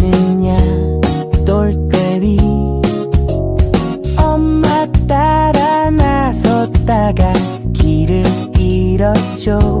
하느냐 돌대비 엄마 따라 나섰다가 길을 잃었죠.